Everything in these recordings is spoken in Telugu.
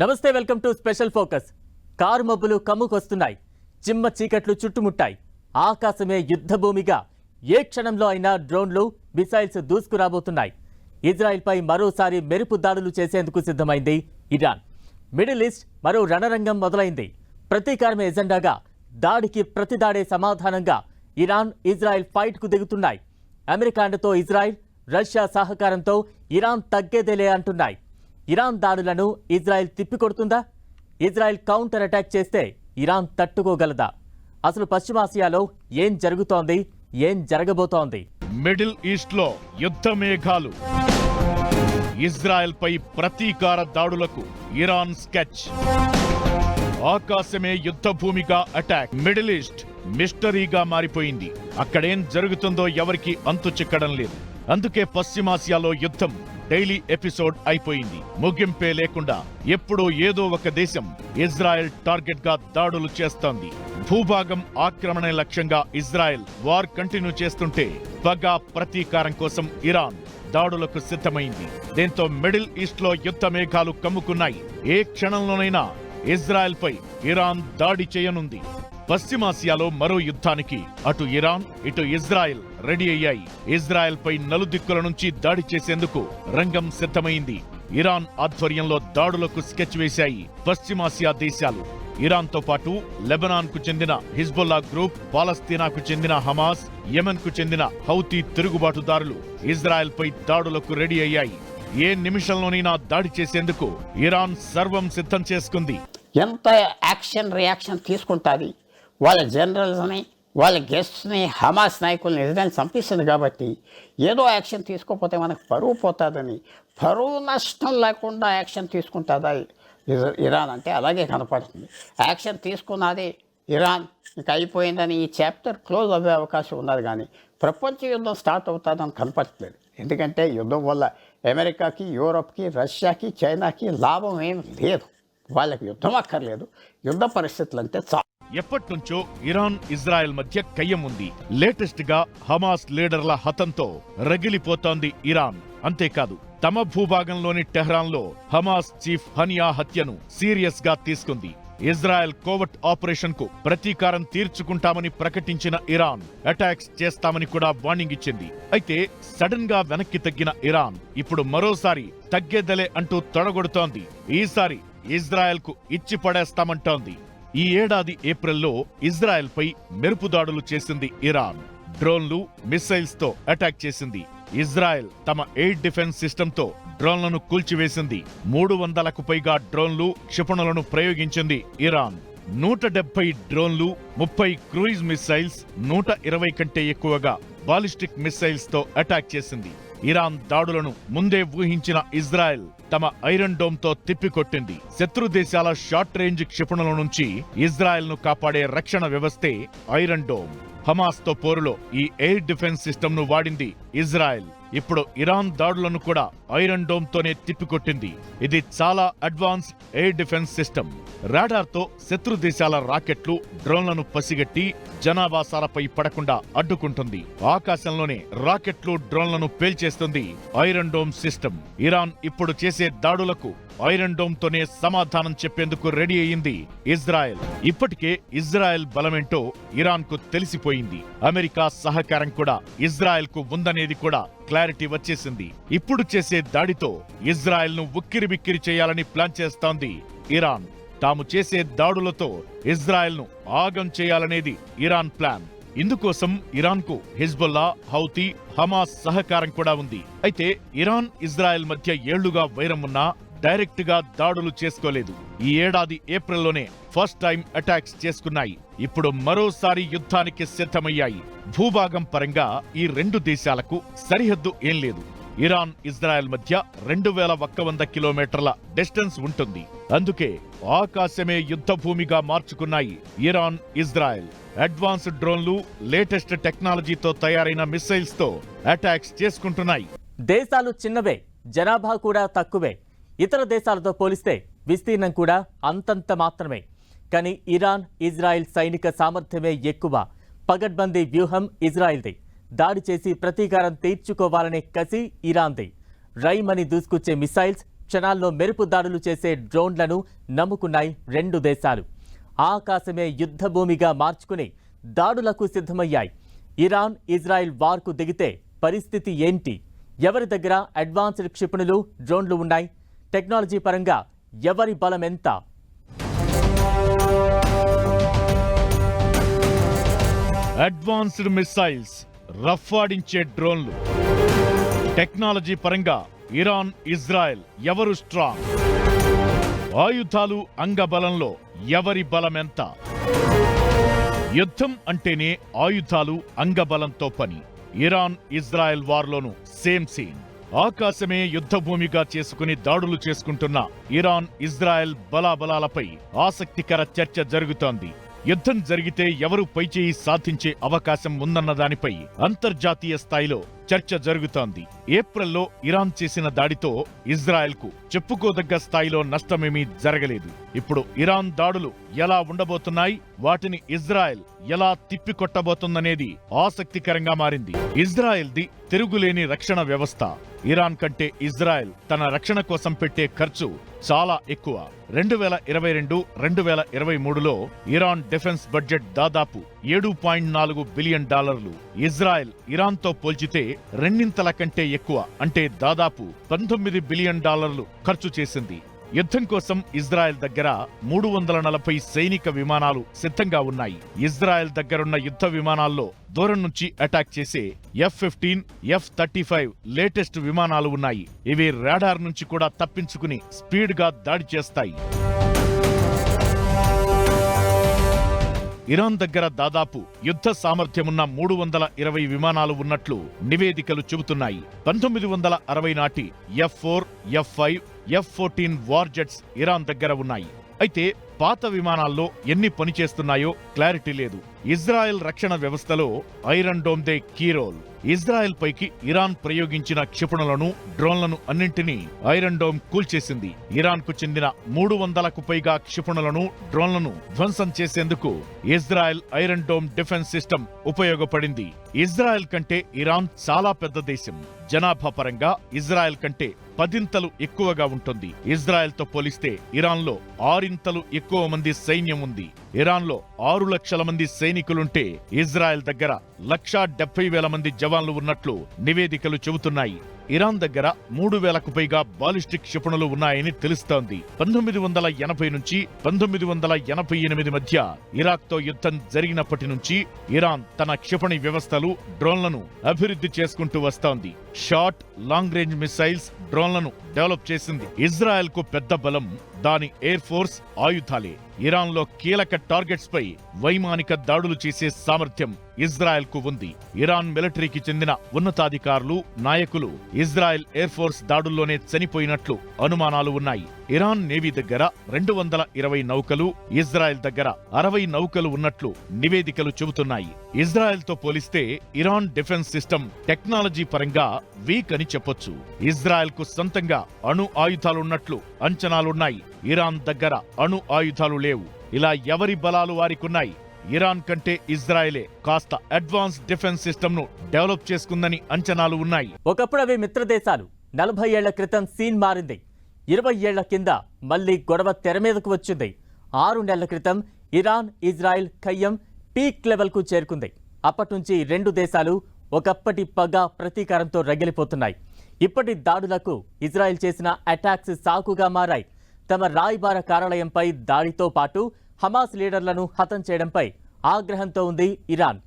నమస్తే వెల్కమ్ టు స్పెషల్ ఫోకస్. కారు మబ్బులు కమ్ముకొస్తున్నాయి. చిమ్మ చీకట్లు చుట్టుముట్టాయి. ఆకాశమే యుద్ధభూమిగా. ఏ క్షణంలో అయినా డ్రోన్లు మిసైల్స్ దూసుకురాబోతున్నాయి. ఇజ్రాయెల్పై మరోసారి మెరుపు దాడులు చేసేందుకు సిద్ధమైంది ఇరాన్. మిడిల్ ఈస్ట్ మరో రణరంగం మొదలైంది. ప్రతీకారమే ఎజెండాగా. దాడికి ప్రతిదాడే సమాధానంగా ఇరాన్ ఇజ్రాయెల్ ఫైట్కు దిగుతున్నాయి. అమెరికాండతో ఇజ్రాయిల్ ఇజ్రాయెల్ రష్యా సహకారంతో ఇరాన్ తగ్గేదేలే అంటున్నాయి. ఇరాన్ దాడులను ఇజ్రాయెల్ తిప్పికొడుతుందా? ఇజ్రాయెల్ కౌంటర్ అటాక్ చేస్తే ఇరాన్ తట్టుకోగలదా? అసలు పశ్చిమాసియాలో ఏం జరుగుతోంది? ఏం జరగబోతోంది? మిడిల్ ఈస్ట్లో యుద్ధ మేఘాలు. ఇజ్రాయెల్ పై ప్రతీకార దాడులకు ఇరాన్ స్కెచ్. ఆకాశమే యుద్ధ భూమిగా అటాక్. మిడిల్ ఈస్ట్ మిస్టరీగా మారిపోయింది. అక్కడేం జరుగుతుందో ఎవరికి అంతు చిక్కడం లేదు. అందుకే పశ్చిమాసియాలో యుద్ధం డైలీ ఎపిసోడ్ అయిపోయింది. ముగింపే లేకుండా ఎప్పుడో ఏదో ఒక దేశం ఇజ్రాయెల్ టార్గెట్గా దాడులు చేస్తోంది. భూభాగం ఆక్రమణ లక్ష్యంగా ఇజ్రాయెల్ వార్ కంటిన్యూ చేస్తుంటే పగా ప్రతీకారం కోసం ఇరాన్ దాడులకు సిద్ధమైంది. దీంతో మిడిల్ ఈస్ట్లో యుద్ధ మేఘాలు కమ్ముకున్నాయి. ఏ క్షణంలోనైనా ఇజ్రాయెల్ పై ఇరాన్ దాడి చేయనుంది. పశ్చిమాసియాలో మరో యుద్ధానికి అటు ఇరాన్ ఇటు ఇజ్రాయెల్ రెడీ అయ్యాయి. ఇజ్రాయెల్ పై నలుదిక్కుల నుంచి దాడి చేసేందుకు రంగం సిద్ధమైంది. ఇరాన్ ఆధ్వర్యంలో దాడులకు స్కెచ్ వేశాయి పశ్చిమాసియా దేశాలు. ఇరాన్తో పాటు లెబనాన్కు చెందిన హిజ్బుల్లా గ్రూప్ పాలస్తీనాకు చెందిన హమాస్ యెమెన్కు చెందిన హౌతీ తిరుగుబాటుదారులు ఇజ్రాయెల్ పై దాడులకు రెడీ అయ్యాయి. ఏ నిమిషంలోనైనా దాడి చేసేందుకు ఇరాన్ సర్వం సిద్ధం చేసుకుంది. ఎంత యాక్షన్ రియాక్షన్ తీసుకుంటుంది? వాళ్ళ జనరల్స్ని వాళ్ళ గెస్ట్స్ని హమాస్ నాయకుల్ని ఇజ్రాయల్ చంపిస్తుంది కాబట్టి ఏదో యాక్షన్ తీసుకోకపోతే మనకు పరువు పోతుందని పరువు నష్టం లేకుండా యాక్షన్ తీసుకుంటుందా ఇరాన్ అంటే అలాగే కనపడుతుంది. యాక్షన్ తీసుకున్నది ఇరాన్. ఇంకా అయిపోయిందని ఈ చాప్టర్ క్లోజ్ అవ్వే అవకాశం ఉన్నది కానీ ప్రపంచ యుద్ధం స్టార్ట్ అవుతుందని కనపడట్లేదు. ఎందుకంటే యుద్ధం వల్ల అమెరికాకి యూరోప్కి రష్యాకి చైనాకి లాభం ఏం లేదు. వాళ్ళకి యుద్ధం అక్కర్లేదు. యుద్ధ పరిస్థితులు అంటే చా ఎప్పట్నుంచో ఇరాన్ ఇజ్రాయెల్ మధ్య కయ్యం ఉంది. లేటెస్ట్గా హమాస్ లీడర్ల హతంతో రగిలిపోతోంది ఇరాన్. అంతేకాదు తమ భూభాగంలోని టెహ్రాన్లో హమాస్ చీఫ్ హనియా హత్యను సీరియస్గా తీసుకుంది. ఇజ్రాయెల్ కోవట్ ఆపరేషన్కు ప్రతీకారం తీర్చుకుంటామని ప్రకటించిన ఇరాన్ అటాక్స్ చేస్తామని కూడా వార్నింగ్ ఇచ్చింది. అయితే సడన్గా వెనక్కి తగ్గిన ఇరాన్ ఇప్పుడు మరోసారి తగ్గేదలే అంటూ తొడగొడుతోంది. ఈసారి ఇజ్రాయెల్కు ఇచ్చిపడేస్తామంటోంది ఇచ్చి పడేస్తామంటోంది. ఈ ఏడాది ఏప్రిల్లో ఇజ్రాయెల్పై మెరుపు దాడులు చేసింది ఇరాన్. డ్రోన్లు మిస్సైల్స్తో అటాక్ చేసింది. ఇజ్రాయెల్ తమ ఎయిర్ డిఫెన్స్ సిస్టంతో డ్రోన్లను కూల్చివేసింది. మూడు వందలకు పైగా డ్రోన్లు క్షిపణులను ప్రయోగించింది ఇరాన్. నూట డెబ్బై డ్రోన్లు ముప్పై క్రూయిజ్ మిస్సైల్స్ నూట ఇరవై కంటే ఎక్కువగా బాలిస్టిక్ మిస్సైల్స్తో అటాక్ చేసింది. ఇరాన్ దాడులను ముందే ఊహించిన ఇజ్రాయెల్ తమ ఐరన్ డోమ్తో తిప్పికొట్టింది. శత్రు దేశాల షార్ట్ రేంజ్ క్షిపణుల నుంచి ఇజ్రాయెల్ను కాపాడే రక్షణ వ్యవస్థే ఐరన్ డోమ్. హమాస్తో పోరులో ఈ ఎయిర్ డిఫెన్స్ సిస్టమ్ను వాడింది ఇజ్రాయెల్. ఇప్పుడు ఇరాన్ దాడులను కూడా ఐరన్ డోమ్తోనే తిప్పికొట్టింది. ఇది చాలా అడ్వాన్స్ ఎయిర్ డిఫెన్స్ సిస్టమ్. రాడార్తో శత్రు దేశాల రాకెట్లు డ్రోన్లను పసిగట్టి జనావాసాలపై పడకుండా అడ్డుకుంటుంది. ఆకాశంలోనే రాకెట్లు డ్రోన్లను పేల్చేస్తుంది ఐరన్ డోమ్ సిస్టమ్. ఇరాన్ ఇప్పుడు చేసే దాడులకు ఐరన్ డోమ్ తోనే సమాధానం చెప్పేందుకు రెడీ అయింది ఇజ్రాయెల్. ఇప్పటికే ఇజ్రాయెల్ బలమేంటో ఇరాన్కు తెలిసిపోయింది. అమెరికా సహకారం కూడా ఇజ్రాయెల్కు ఉందనేది కూడా క్లారిటీ వచ్చేసింది. ఇప్పుడు చేసే దాడితో ఇజ్రాయెల్ను ఉక్కిరి బిక్కిరి చేయాలని ప్లాన్ చేస్తోంది ఇరాన్. తాము చేసే దాడులతో ఇజ్రాయెల్ను ఆగం చేయాలనేది ఇరాన్ ప్లాన్. ఇందుకోసం ఇరాన్కు హిజ్బుల్లా హౌతీ హమాస్ సహకారం కూడా ఉంది. అయితే ఇరాన్ ఇజ్రాయెల్ మధ్య ఏళ్ళుగా వైరం ఉన్నా డైరెక్ట్గా దాడులు చేసుకోలేదు. ఈ ఏడాది ఏప్రిల్లోనే ఫస్ట్ టైం అటాక్స్ చేసుకున్నాయి. ఇప్పుడు మరోసారి యుద్ధానికి సిద్ధమయ్యాయి. భూభాగం పరంగా ఈ రెండు దేశాలకు సరిహద్దు ఏం లేదు. ఇరాన్ ఇజ్రాయెల్ మధ్య రెండు వేల ఒక్క వంద కిలోమీటర్ల డిస్టెన్స్ ఉంటుంది. అందుకే ఆకాశమే యుద్ధ భూమిగా మార్చుకున్నాయి ఇరాన్ ఇజ్రాయెల్. అడ్వాన్స్డ్ డ్రోన్లు లేటెస్ట్ టెక్నాలజీతో తయారైన మిస్సైల్స్తో అటాక్స్ చేసుకుంటున్నాయి. దేశాలు చిన్నవే జనాభా కూడా తక్కువే. ఇతర దేశాలతో పోలిస్తే విస్తీర్ణం కూడా అంతంత మాత్రమే. కానీ ఇరాన్ ఇజ్రాయెల్ సైనిక సామర్థ్యమే ఎక్కువ. పగడ్బందీ వ్యూహం ఇజ్రాయెల్ది. దాడి చేసి ప్రతీకారం తీర్చుకోవాలనే కసి ఇరాన్ది. రైమని దూసుకొచ్చే మిసైల్స్ క్షణాల్లో మెరుపు దాడులు చేసే డ్రోన్లను నమ్ముకున్నాయి రెండు దేశాలు. ఆకాశమే యుద్ధభూమిగా మార్చుకుని దాడులకు సిద్ధమయ్యాయి. ఇరాన్ ఇజ్రాయెల్ వార్కు దిగితే పరిస్థితి ఏంటి? ఎవరి దగ్గర అడ్వాన్స్డ్ క్షిపణులు డ్రోన్లు ఉన్నాయి? టెక్నాలజీ పరంగా ఎవరి బలం ఎంత? అడ్వాన్స్డ్ మిస్సైల్స్ రఫ్ఫాడించే డ్రోన్లు. టెక్నాలజీ పరంగా ఇరాన్ ఇజ్రాయెల్ ఎవరు స్ట్రాంగ్ ఆయుధాలు అంగబలంలో ఎవరి బలమెంత యుద్ధం అంటేనే ఆయుధాలు అంగబలంతో పని. ఇరాన్ ఇజ్రాయెల్ వార్లోను సేమ్ సీన్. ఆకాశమే యుద్ధ భూమిగా చేసుకుని దాడులు చేసుకుంటున్న ఇరాన్ ఇజ్రాయెల్ బలాబలాలపై ఆసక్తికర చర్చ జరుగుతోంది. యుద్ధం జరిగితే ఎవరు పైచేయి సాధించే అవకాశం ఉందన్న దానిపై అంతర్జాతీయ స్థాయిలో చర్చ జరుగుతోంది. ఏప్రిల్లో ఇరాన్ చేసిన దాడితో ఇజ్రాయెల్కు చెప్పుకోదగ్గ స్థాయిలో నష్టమేమీ జరగలేదు. ఇప్పుడు ఇరాన్ దాడులు ఎలా ఉండబోతున్నాయి? వాటిని ఇజ్రాయెల్ ఎలా తిప్పికొట్టబోతుందనేది ఆసక్తికరంగా మారింది. ఇజ్రాయెల్ది తిరుగులేని రక్షణ వ్యవస్థ. ఇరాన్ కంటే ఇజ్రాయెల్ తన రక్షణ కోసం పెట్టే ఖర్చు చాలా ఎక్కువ. రెండు వేల ఇరవై రెండు రెండు వేల ఇరవై మూడులో ఇరాన్ డిఫెన్స్ బడ్జెట్ దాదాపు ఏడు పాయింట్ నాలుగు బిలియన్ డాలర్లు ఇజ్రాయెల్ ఇరాన్తో పోల్చితే రెండింతల కంటే ఎక్కువ అంటే దాదాపు పంతొమ్మిది బిలియన్ డాలర్లు ఖర్చు చేసింది. యుద్ధం కోసం ఇజ్రాయెల్ దగ్గర మూడు వందల నలభై సైనిక విమానాలు సిద్ధంగా ఉన్నాయి. ఇజ్రాయెల్ దగ్గరున్న యుద్ధ విమానాల్లో దూరం నుంచి అటాక్ చేసే F fifteen F thirty five latest విమానాలు ఉన్నాయి. ఇవి రాడార్ నుంచి కూడా తప్పించుకుని స్పీడ్గా దాడి చేస్తాయి. ఇరాన్ దగ్గర దాదాపు యుద్ధ సామర్థ్యమున్న మూడు వందల ఇరవై విమానాలు ఉన్నట్లు నివేదికలు చెబుతున్నాయి. పంతొమ్మిది వందల అరవై నాటి F four F five F fourteen war jets Iran దగ్గర ఉన్నాయి. అయితే పాత విమానాల్లో ఎన్ని పనిచేస్తున్నాయో క్లారిటీ లేదు. ఇజ్రాయెల్ రక్షణ వ్యవస్థలో ఐరన్ డోమ్ దే కీ రోల్ ఇజ్రాయెల్ పైకి ఇరాన్ ప్రయోగించిన క్షిపణులను డ్రోన్లను అన్నింటినీ ఐరన్ డోమ్ కూల్చేసింది. ఇరాన్కు చెందిన మూడు వందలకు పైగా క్షిపణులను డ్రోన్లను ధ్వంసం చేసేందుకు Israel iron dome defence system ఉపయోగపడింది. ఇజ్రాయెల్ కంటే ఇరాన్ చాలా పెద్ద దేశం. జనాభా పరంగా ఇజ్రాయెల్ కంటే పదింతలు ఎక్కువగా ఉంటుంది. ఇజ్రాయెల్తో పోలిస్తే ఇరాన్లో ఆరింతలు ఎక్కువ మంది సైన్యం ఉంది. ఇరాన్లో ఆరు లక్షల మంది సైనికులుంటే ఇజ్రాయెల్ దగ్గర లక్షా డెబ్బై వేల మంది జవాన్లు ఉన్నట్లు నివేదికలు చెబుతున్నాయి. ఇరాన్ దగ్గర మూడు వేలకు పైగా బాలిస్టిక్ క్షిపణులు ఉన్నాయని తెలుస్తోంది. పంతొమ్మిది వందల ఎనభై నుంచి పంతొమ్మిది వందల ఎనభై ఎనిమిది మధ్య ఇరాక్తో యుద్ధం జరిగినప్పటి నుంచి ఇరాన్ తన క్షిపణి వ్యవస్థలు డ్రోన్లను అభివృద్ధి చేసుకుంటూ వస్తోంది. షార్ట్ లాంగ్ రేంజ్ మిసైల్స్ డ్రోన్లను డెవలప్ చేసింది. ఇజ్రాయెల్కు పెద్ద బలం దాని ఎయిర్ ఫోర్స్ ఆయుధాలే. ఇరాన్లో కీలక టార్గెట్స్ పై వైమానిక దాడులు చేసే సామర్థ్యం ఇజ్రాయెల్కు ఉంది. ఇరాన్ మిలిటరీకి చెందిన ఉన్నతాధికారులు నాయకులు ఇజ్రాయెల్ ఎయిర్ ఫోర్స్ దాడుల్లోనే చనిపోయినట్లు అనుమానాలు ఉన్నాయి. ఇరాన్ నేవీ దగ్గర రెండు వందల ఇరవై నౌకలు ఇజ్రాయెల్ దగ్గర అరవై నౌకలు ఉన్నట్లు నివేదికలు చెబుతున్నాయి. ఇజ్రాయెల్తో పోలిస్తే ఇరాన్ డిఫెన్స్ సిస్టమ్ టెక్నాలజీ పరంగా వీక్ అని చెప్పొచ్చు. ఇజ్రాయెల్కు సొంతంగా అణు ఆయుధాలున్నట్లు అంచనాలున్నాయి. ఇరాన్ దగ్గర అణు ఆయుధాలు లేవు. ఇలా ఎవరి బలాలు వారికున్నాయి? ఇరాన్ కంటే ఇజ్రాయెలే కాస్త అడ్వాన్స్ డిఫెన్స్ సిస్టమ్ను డెవలప్ చేసుకుందని అంచనాలు ఉన్నాయి. ఒకప్పుడు అవి మిత్రదేశాలు. నలభై ఏళ్ళ క్రితం సీన్ మారింది. ఇరవై ఏళ్ళ కింద మళ్ళీ గొడవ తెర మీదకు వచ్చింది. ఆరు నెలల క్రితం ఇరాన్ ఇజ్రాయెల్ ఖయ్యం పీక్ లెవెల్కు చేరుకుంది. అప్పటి నుంచి రెండు దేశాలు ఒకప్పటి పగ ప్రతీకారంతో రగిలిపోతున్నాయి. ఇప్పటి దాడులకు ఇజ్రాయెల్ చేసిన అటాక్స్ సాకుగా మారాయి. తమ రాయబార కార్యాలయంపై దాడితో పాటు హమాస్ లీడర్లను హతం చేయడంపై ఆగ్రహంతో ఉంది ఇరాన్.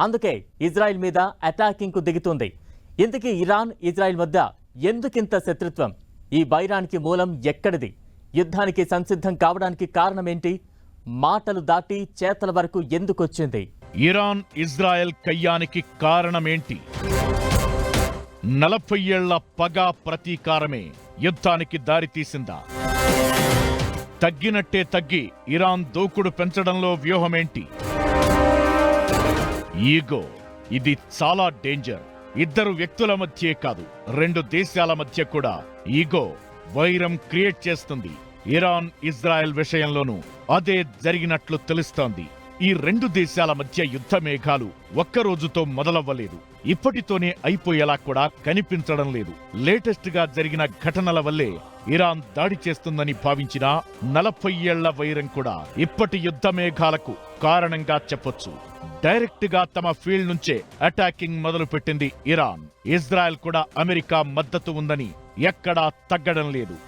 అందుకే ఇజ్రాయెల్ మీద అటాకింగ్కు దిగుతుంది. ఇంతకీ ఇరాన్ ఇజ్రాయెల్ మధ్య ఎందుకింత శత్రుత్వం? ఈ బైరానికి మూలం ఎక్కడిది? యుద్ధానికి సంసిద్ధం కావడానికి కారణమేంటి? మాటలు దాటి చేతల వరకు ఎందుకొచ్చింది? Iran Israel కయ్యానికి కారణమేంటి? నలభై ఏళ్ళ పగ ప్రతీకారమే యుద్ధానికి దారితీసిందా? తగ్గినట్టే తగ్గి ఇరాన్ దూకుడు పెంచడంలో వ్యూహమేంటి? ఈగో ఇది చాలా డేంజర్. ఇద్దరు వ్యక్తుల మధ్యే కాదు రెండు దేశాల మధ్య కూడా ఈగో వైరం క్రియేట్ చేస్తుంది. ఇరాన్ ఇజ్రాయెల్ విషయంలోనూ అదే జరిగినట్లు తెలుస్తోంది. ఈ రెండు దేశాల మధ్య యుద్ధ మేఘాలు ఒక్క రోజుతో మొదలవ్వలేదు. ఇప్పటితోనే అయిపోయేలా కూడా కనిపించడం లేదు. లేటెస్ట్గా జరిగిన ఘటనల వల్లే ఇరాన్ దాడి చేస్తుందని భావించిన నలభై ఏళ్ళ వైరం కూడా ఇప్పటి యుద్ధ మేఘాలకు కారణంగా చెప్పొచ్చు. డైరెక్ట్గా తమ ఫీల్డ్ నుంచే అటాకింగ్ మొదలుపెట్టింది ఇరాన్. ఇజ్రాయెల్ కూడా అమెరికా మద్దతు ఉందని ఎక్కడా తగ్గడం లేదు.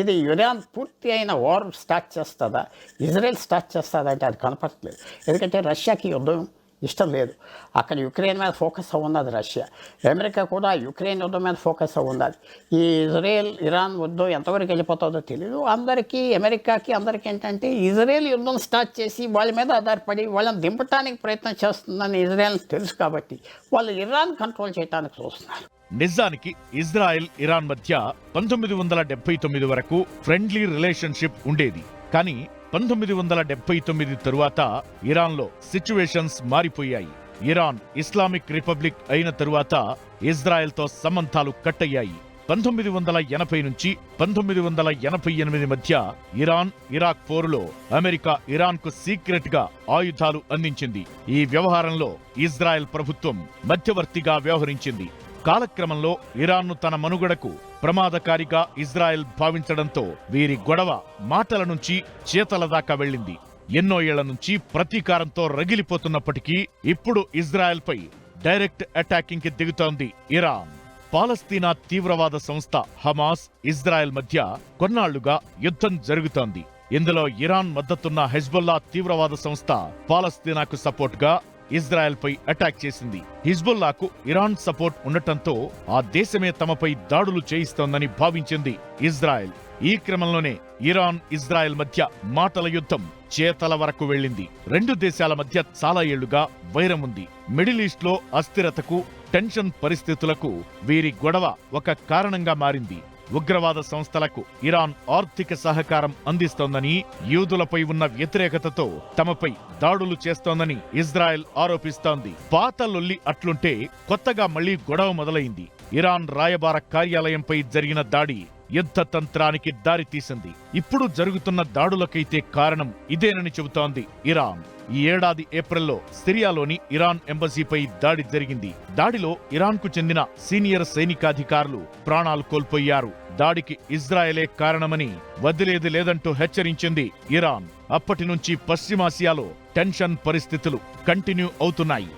ఇది యురాన్ పూర్తి అయిన వార్ స్టార్ట్ చేస్తుందా? ఇజ్రాయెల్ స్టార్ట్ చేస్తుందా అంటే అది కనపడట్లేదు. ఎందుకంటే రష్యాకి యుద్ధం ఇష్టం లేదు. అక్కడ యుక్రెయిన్ మీద ఫోకస్ ఉన్నది రష్యా. అమెరికా కూడా యుక్రెయిన్ యుద్ధం మీద ఫోకస్ ఉన్నది ఈ ఇజ్రాయెల్ ఇరాన్ యుద్ధం ఎంతవరకు వెళ్ళిపోతుందో తెలియదు అందరికీ అమెరికాకి అందరికీ ఏంటంటే ఇజ్రాయెల్ యుద్ధం స్టార్ట్ చేసి వాళ్ళ మీద ఆధారపడి వాళ్ళని దింపడానికి ప్రయత్నం చేస్తుందని ఇజ్రాయెల్ తెలుసు కాబట్టి వాళ్ళు ఇరాన్ కంట్రోల్ చేయడానికి చూస్తున్నారు. నిజానికి ఇజ్రాయెల్ ఇరాన్ మధ్య పంతొమ్మిది వందల డెబ్బై తొమ్మిది వరకు ఫ్రెండ్లీ రిలేషన్షిప్ ఉండేది. కానీ పంతొమ్మిది వందల డెబ్బై తొమ్మిది తరువాత ఇరాన్లో సిచ్యువేషన్స్ మారిపోయాయి. ఇరాన్ ఇస్లామిక్ రిపబ్లిక్ అయిన తరువాత ఇజ్రాయెల్తో సంబంధాలు కట్టయ్యాయి. పంతొమ్మిది వందల ఎనభై నుంచి పంతొమ్మిది వందల ఎనభై ఎనిమిది మధ్య ఇరాన్ ఇరాక్ పోరులో అమెరికా ఇరాన్కు సీక్రెట్గా ఆయుధాలు అందించింది. ఈ వ్యవహారంలో ఇజ్రాయెల్ ప్రభుత్వం మధ్యవర్తిగా వ్యవహరించింది. కాలక్రమంలో ఇరాన్ను తన మనుగడకు ప్రమాదకారిగా ఇజ్రాయెల్ భావించడంతో వీరి గొడవ మాటల నుంచి చేతల దాకా వెళ్ళింది. ఎన్నో ఏళ్ళ నుంచి ప్రతీకారంతో రగిలిపోతున్నప్పటికీ ఇప్పుడు ఇజ్రాయెల్పై డైరెక్ట్ అటాకింగ్కి దిగుతోంది ఇరాన్. పాలస్తీనా తీవ్రవాద సంస్థ హమాస్ ఇజ్రాయెల్ మధ్య కొన్నాళ్ళుగా యుద్ధం జరుగుతోంది. ఇందులో ఇరాన్ మద్దతున్న హెజ్బుల్లా తీవ్రవాద సంస్థ పాలస్తీనాకు సపోర్ట్గా ఇజ్రాయెల్పై అటాక్ చేసింది. హిజ్బుల్లాకు ఇరాన్ సపోర్ట్ ఉండటంతో ఆ దేశమే తమపై దాడులు చేయిస్తోందని భావించింది ఇజ్రాయెల్. ఈ క్రమంలోనే ఇరాన్ ఇజ్రాయెల్ మధ్య మాటల యుద్ధం చేతల వరకు వెళ్ళింది. రెండు దేశాల మధ్య చాలా ఏళ్ళుగా వైరం ఉంది. మిడిల్ ఈస్ట్లో అస్థిరతకు టెన్షన్ పరిస్థితులకు వీరి గొడవ ఒక కారణంగా మారింది. ఉగ్రవాద సంస్థలకు ఇరాన్ ఆర్థిక సహకారం అందిస్తోందని యూదులపై ఉన్న వ్యతిరేకతతో తమపై దాడులు చేస్తోందని ఇజ్రాయెల్ ఆరోపిస్తోంది. పాత లొల్లి అట్లుంటే కొత్తగా మళ్ళీ గొడవ మొదలైంది. ఇరాన్ రాయబార కార్యాలయంపై జరిగిన దాడి యుద్ధ తంత్రానికి దారితీసింది ఇప్పుడు జరుగుతున్న దాడులకైతే కారణం ఇదేనని చెబుతోంది ఇరాన్. ఈ ఏడాది ఏప్రిల్లో సిరియాలోని ఇరాన్ ఎంబసీపై దాడి జరిగింది. దాడిలో ఇరాన్కు చెందిన సీనియర్ సైనికాధికారులు ప్రాణాలు కోల్పోయారు. దాడికి ఇజ్రాయెలే కారణమని వదిలేది లేదంటూ హెచ్చరించింది ఇరాన్. అప్పటి నుంచి పశ్చిమాసియాలో టెన్షన్ పరిస్థితులు కంటిన్యూ అవుతున్నాయి.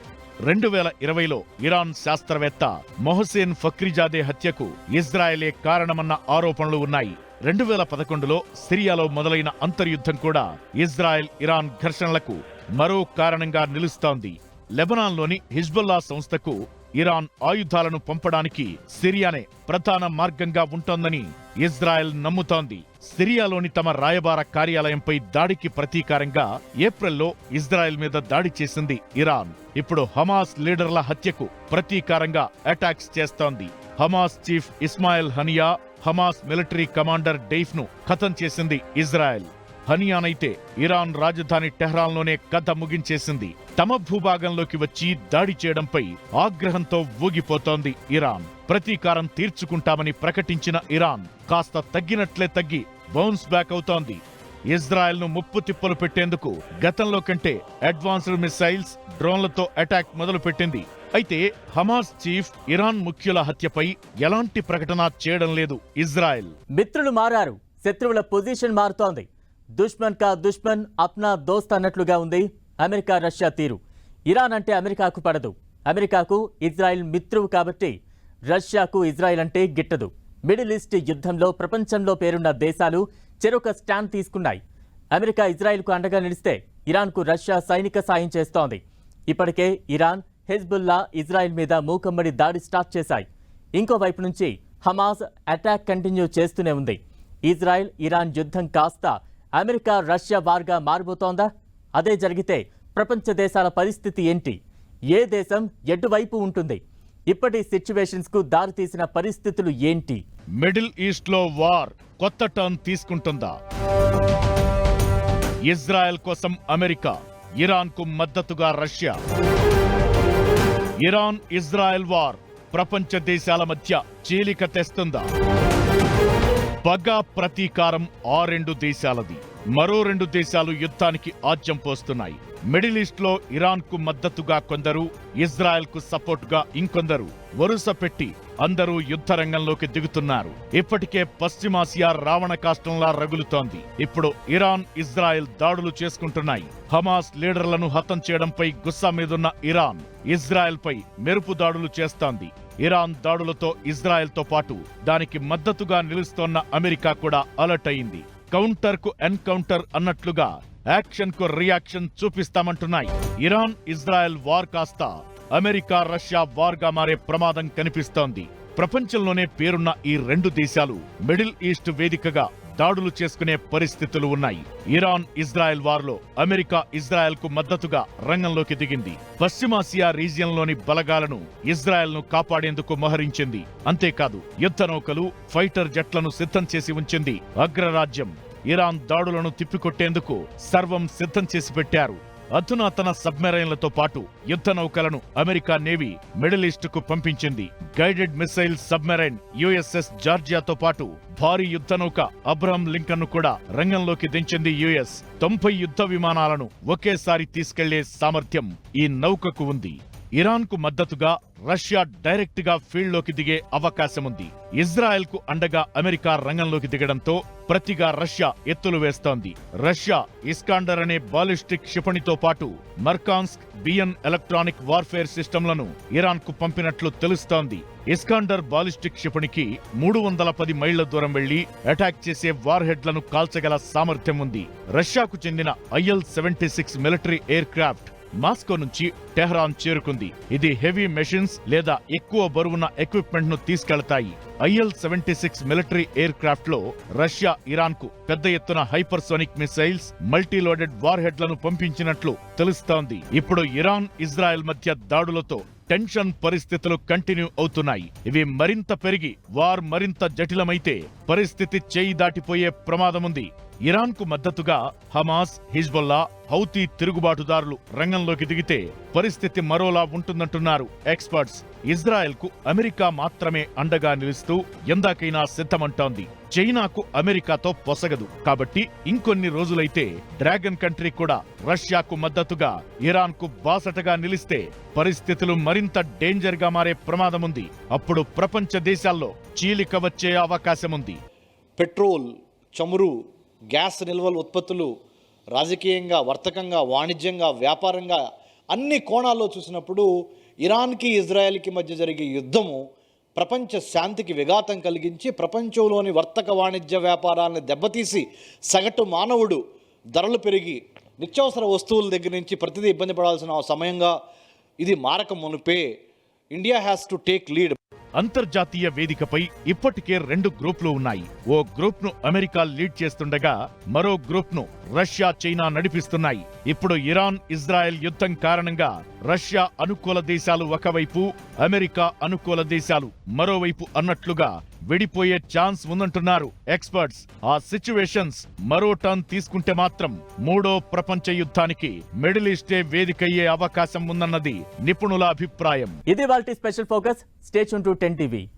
రెండు వేల ఇరవైలో ఇరాన్ శాస్త్రవేత్త మొహసేన్ ఫక్రిజాదే హత్యకు ఇజ్రాయెలే కారణమన్న ఆరోపణలు ఉన్నాయి. రెండు వేల పదకొండులో సిరియాలో మొదలైన అంతర్యుద్ధం కూడా ఇజ్రాయెల్ ఇరాన్ ఘర్షణలకు మరో కారణంగా నిలుస్తోంది. లెబనాన్లోని హిజ్బుల్లా సంస్థకు ఇరాన్ ఆయుధాలను పంపడానికి సిరియానే ప్రధాన మార్గంగా ఉంటోందని ఇజ్రాయెల్ నమ్ముతోంది. సిరియాలోని తమ రాయబార కార్యాలయంపై దాడికి ప్రతీకారంగా ఏప్రిల్లో ఇజ్రాయెల్ మీద దాడి చేసింది ఇరాన్. ఇప్పుడు హమాస్ లీడర్ల హత్యకు ప్రతీకారంగా అటాక్స్ చేస్తోంది. Hamas chief Ismail Haniyeh Hamas military commander డెయిఫ్ను ఖతం చేసింది ఇజ్రాయెల్. హనియానైతే ఇరాన్ రాజధాని టెహ్రాన్లోనే కథ ముగించేసింది. తమ భూభాగంలోకి వచ్చి దాడి చేయడంపై ఆగ్రహంతో ఊగిపోతోంది ఇరాన్. ప్రతీకారం తీర్చుకుంటామని ప్రకటించిన ఇరాన్ కాస్త తగ్గినట్లే తగ్గి బౌన్స్ బ్యాక్ అవుతోంది. ఇజ్రాయెల్ను ముప్పు తిప్పలు పెట్టేందుకు గతంలో కంటే అడ్వాన్స్డ్ మిసైల్స్ డ్రోన్లతో అటాక్ మొదలుపెట్టింది. అయితే హమాస్ చీఫ్ ఇరాన్ ముఖ్యుల హత్యపై ఎలాంటి ప్రకటన చేయడం లేదు ఇజ్రాయెల్. మిత్రులు మారారు. శత్రువుల పొజిషన్ మారుతోంది. దుష్మన్ కా దుష్మన్ అప్నా దోస్త్ అన్నట్లుగా ఉంది. అమెరికా రష్యా తీరు. ఇరాన్ అంటే అమెరికాకు పడదు. అమెరికాకు ఇజ్రాయెల్ మిత్రువు కాబట్టి రష్యాకు ఇజ్రాయెల్ అంటే గిట్టదు. మిడిల్ ఈస్ట్ యుద్ధంలో ప్రపంచంలో పేరున్న దేశాలు చెరొక స్టాండ్ తీసుకున్నాయి. అమెరికా ఇజ్రాయెల్కు అండగా నిలిస్తే ఇరాన్కు రష్యా సైనిక సాయం చేస్తోంది. ఇప్పటికే ఇరాన్ హెజ్బుల్లా ఇజ్రాయెల్ మీద మూకమ్మడి దాడి స్టార్ట్ చేశాయి. ఇంకోవైపు నుంచి హమాజ్ అటాక్ కంటిన్యూ చేస్తూనే ఉంది. ఇజ్రాయెల్ ఇరాన్ యుద్ధం కాస్త అమెరికా రష్యా వార్గా మారిపోతోందా అదే జరిగితే ప్రపంచ దేశాల పరిస్థితి ఏంటి? ఏ దేశం ఎటువైపు ఉంటుంది? ఇప్పటి సిచ్యువేషన్స్కు దారితీసిన పరిస్థితులు ఏంటి? మిడిల్ ఈస్ట్లో వార్ కొత్త టర్న్ తీసుకుంటుందా? ఇజ్రాయెల్ కోసం అమెరికా ఇరాన్కు మద్దతుగా రష్యా. ఇరాన్ ఇజ్రాయెల్ వార్ ప్రపంచ దేశాల మధ్య చీలిక తెస్తుందా? పగ ప్రతీకారం ఆ రెండు దేశాలది. మరో రెండు దేశాలు యుద్ధానికి ఆజ్యం పోస్తున్నాయి. మిడిల్ ఈస్ట్లో ఇరాన్కు మద్దతుగా కొందరు ఇజ్రాయెల్కు సపోర్ట్గా ఇంకొందరు వరుస పెట్టి అందరూ యుద్ధ రంగంలోకి దిగుతున్నారు. ఇప్పటికే పశ్చిమాసియా రావణ కాష్టంలా రగులుతోంది. ఇప్పుడు ఇరాన్ ఇజ్రాయెల్ దాడులు చేసుకుంటున్నాయి. హమాస్ లీడర్లను హతం చేయడంపై గుస్సా మీదున్న ఇరాన్ ఇజ్రాయెల్ పై మెరుపు దాడులు చేస్తోంది. ఇరాన్ దాడులతో ఇజ్రాయెల్తో పాటు దానికి మద్దతుగా నిలుస్తోన్న అమెరికా కూడా అలర్ట్ అయింది. కౌంటర్కు ఎన్కౌంటర్ అన్నట్లుగా యాక్షన్కు రియాక్షన్ చూపిస్తామంటున్నాయి. ఇరాన్ ఇజ్రాయెల్ వార్ కాస్త అమెరికా రష్యా వార్గా మారే ప్రమాదం కనిపిస్తోంది. ప్రపంచంలోనే పేరున్న ఈ రెండు దేశాలు మిడిల్ ఈస్ట్ వేదికగా దాడులు చేసుకునే పరిస్థితులు ఉన్నాయి. ఇరాన్ ఇజ్రాయెల్ వార్లో అమెరికా ఇజ్రాయెల్కు మద్దతుగా రంగంలోకి దిగింది. పశ్చిమాసియా రీజియన్లోని బలగాలను ఇజ్రాయెల్ను కాపాడేందుకు మోహరించింది. అంతేకాదు యుద్ధ నౌకలు ఫైటర్ జట్లను సిద్ధం చేసి ఉంచింది అగ్రరాజ్యం. ఇరాన్ దాడులను తిప్పికొట్టేందుకు సర్వం సిద్ధం చేసి పెట్టారు. అధునాతన సబ్మెరైన్లతో పాటు యుద్ధ నౌకలను అమెరికా నేవీ మిడిల్ ఈస్ట్కు పంపించింది. గైడెడ్ మిసైల్ సబ్మెరైన్ యుఎస్ఎస్ జార్జియాతో పాటు భారీ యుద్ధ నౌక అబ్రహం లింకన్ను కూడా రంగంలోకి దించింది యుఎస్. తొంభై యుద్ధ విమానాలను ఒకేసారి తీసుకెళ్ళే సామర్థ్యం ఈ నౌకకు ఉంది. ఇరాన్కు మద్దతుగా రష్యా డైరెక్ట్గా ఫీల్డ్లోకి దిగే అవకాశం ఉంది అండగా అమెరికా రంగంలోకి దిగడంతో ప్రతిగా రష్యా ఎత్తులు వేస్తోంది. రష్యా ఇస్కాండర్ అనే బాలిస్టిక్ క్షిపణితో పాటు మర్కాన్స్క్ బియన్ ఎలక్ట్రానిక్ వార్ఫేర్ సిస్టంలను ఇరాన్కు పంపినట్లు తెలుస్తోంది. ఇస్కాండర్ బాలిస్టిక్ క్షిపణికి మూడు వందల పది మైళ్ళ దూరం వెళ్ళి అటాక్ చేసే వార్ హెడ్లను కాల్చగల సామర్థ్యం ఉంది రష్యాకు చెందిన IL seventy six military aircraft Moscow నుంచి టెహ్రాన్ చేరుకుంది. ఇది హెవీ మెషిన్స్ లేదా ఎక్కువ బరువున్న ఎక్విప్మెంట్ను తీసుకెళ్తాయి. ఐఎల్ సెవెంటీ సిక్స్ మిలిటరీ ఎయిర్ క్రాఫ్ట్లో రష్యా ఇరాన్కు పెద్ద ఎత్తున హైపర్సోనిక్ మిసైల్స్ మల్టీలోడెడ్ వార్ హెడ్లను పంపించినట్లు తెలుస్తోంది. ఇప్పుడు ఇరాన్ ఇజ్రాయెల్ మధ్య దాడులతో టెన్షన్ పరిస్థితులు కంటిన్యూ అవుతున్నాయి. ఇవి మరింత పెరిగి వార్ మరింత జటిలమైతే పరిస్థితి చేయి దాటిపోయే ప్రమాదముంది. ఇరాన్కు మద్దతుగా హమాస్ హిజ్బుల్లా హౌతీ తిరుగుబాటుదారులు రంగంలోకి దిగితే పరిస్థితి మరోలా ఉంటుందంటున్నారు ఎక్స్పర్ట్స్. ఇజ్రాయెల్కు అమెరికా మాత్రమే అండగా నిలుస్తూ ఎందాకైనా సిద్ధమంటోంది. చైనాకు అమెరికాతో పొసగదు. కాబట్టి ఇంకొన్ని రోజులైతే డ్రాగన్ కంట్రీ కూడా రష్యాకు మద్దతుగా ఇరాన్కు బాసటగా నిలిస్తే పరిస్థితులు మరింత డేంజర్గా మారే ప్రమాదముంది. అప్పుడు ప్రపంచ దేశాల్లో చీలిక వచ్చే అవకాశముంది. పెట్రోల్ చమురు గ్యాస్ నిల్వల ఉత్పత్తులు రాజకీయంగా వర్తకంగా వాణిజ్యంగా వ్యాపారంగా అన్ని కోణాల్లో చూసినప్పుడు ఇరాన్కి ఇజ్రాయెల్కి మధ్య జరిగే యుద్ధము ప్రపంచ శాంతికి విఘాతం కలిగించి ప్రపంచంలోని వర్తక వాణిజ్య వ్యాపారాలను దెబ్బతీసి సగటు మానవుడు ధరలు పెరిగి నిత్యావసర వస్తువుల దగ్గర నుంచి ప్రతిదీ ఇబ్బంది పడాల్సిన సమయంగా ఇది మారక మునిపే. India has to take lead. అంతర్జాతీయ వేదికపై ఇప్పటికే రెండు గ్రూపులు ఉన్నాయి. ఓ గ్రూప్ను అమెరికా లీడ్ చేస్తుండగా మరో గ్రూప్ను రష్యా చైనా నడిపిస్తున్నాయి. ఇప్పుడు ఇరాన్ ఇజ్రాయెల్ యుద్ధం కారణంగా రష్యా అనుకూల దేశాలు ఒకవైపు అమెరికా అనుకూల దేశాలు మరోవైపు అన్నట్లుగా విడిపోయే ఛాన్స్ ఉందంటున్నారు ఎక్స్పర్ట్స్. ఆ సిచ్యువేషన్స్ మరో టర్న్ తీసుకుంటే మాత్రం మూడో ప్రపంచ యుద్ధానికి మిడిల్ ఈస్టే వేదికయ్యే అవకాశం ఉందన్నది నిపుణుల అభిప్రాయం. ఇది వాళ్ళ special focus. Station to ten TV.